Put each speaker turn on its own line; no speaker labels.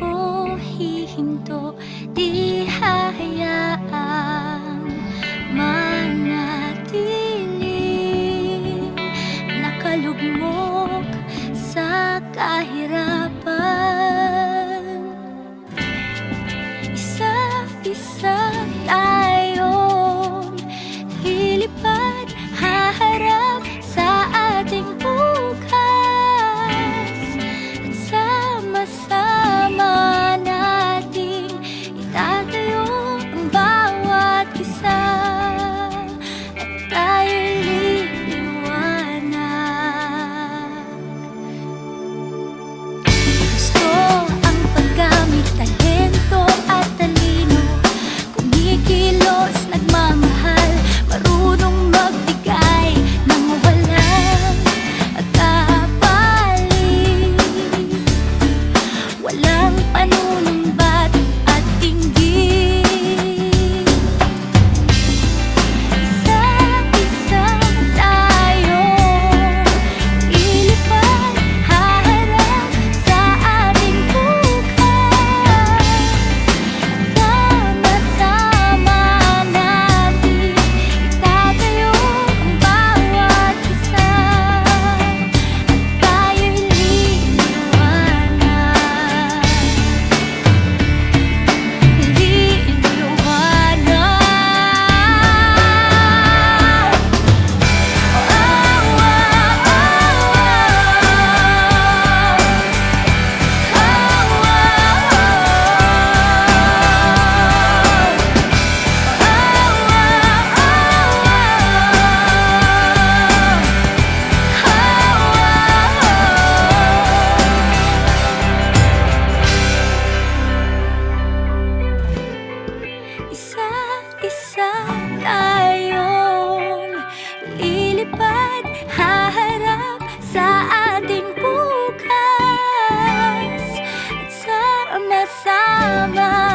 ko hihinto Di hayaan manatili. Nakalugmok sa kahirapan sama